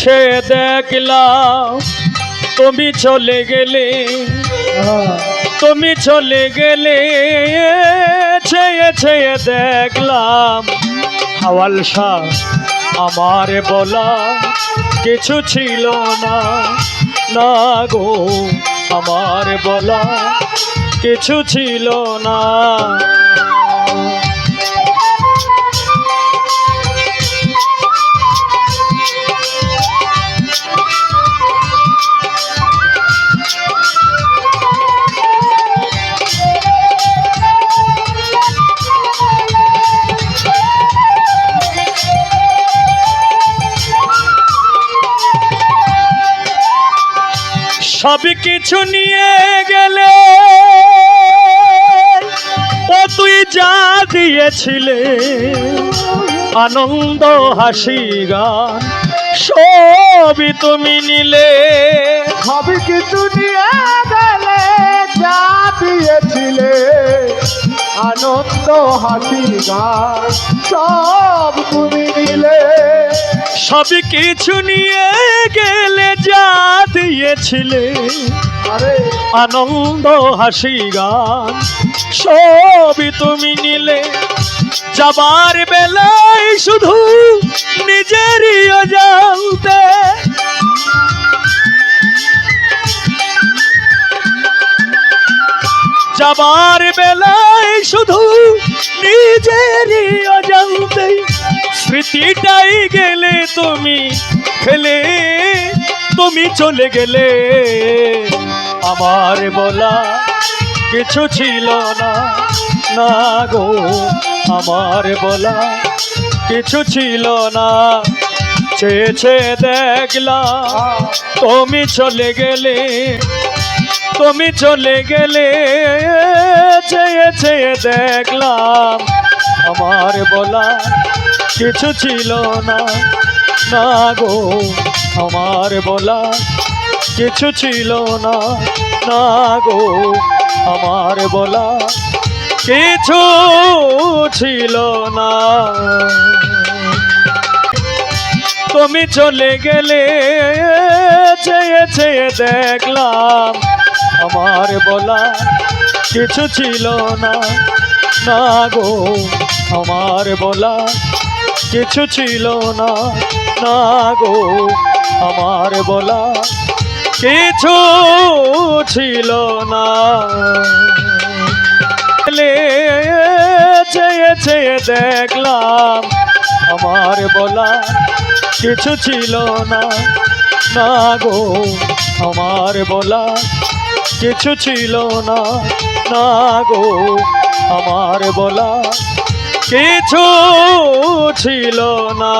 চেয়ে দেখলাম, তুমি চলে গেলে। তুমি চলে গেলে চেয়ে চেয়ে দেখলাম। হাওয়াল শাহ, আমার বলা কিছু ছিল না। না গো, আমার বলা কিছু ছিল না। সব কিছু নিয়ে গেলে। ও তুই যা দিয়েছিলে আনন্দ হাসি গান সবই তুমি নিলে। সবই কিছু নিয়ে গেলে যা দিয়েছিলে আনন্দ হাসি গান সব তুমি নিলে। সব কিছু নিয়ে দিয়েছিলে। আনন্দ হাসি গান সবই তুমি নিলে। যাবার বেলায় শুধু নিজেরই জানতে যাবার বেলায় শুধু নিজেরই অজান্তে। স্মৃতিটাই গেলে তুমি ফেলে তুমি চলে গেলে, আমার বলা কিছু ছিল না। না গো, আমার বলা কিছু ছিল না। চেয়ে চেয়ে দেখলাম, তুমি চলে গেলে, তুমি চলে গেলে। চেয়ে চেয়ে দেখলাম, আমার বলা কিছু ছিল না। না গো আমার বলা কিছু ছিল না। না গো, আমার বলা কিছু ছিল না। তুমি চলে গেলে, চেয়ে চেয়ে দেখলাম আমার বলা কিছু ছিল না। না গো, আমার বলা কিছু ছিল না। না গো আমার বলা কিছু ছিল না। চেয়ে দেখলাম আমার বলা কিছু ছিল না। না গো, আমার বলা কিছু ছিল না। না গো, আমার বলা কিছু ছিল না।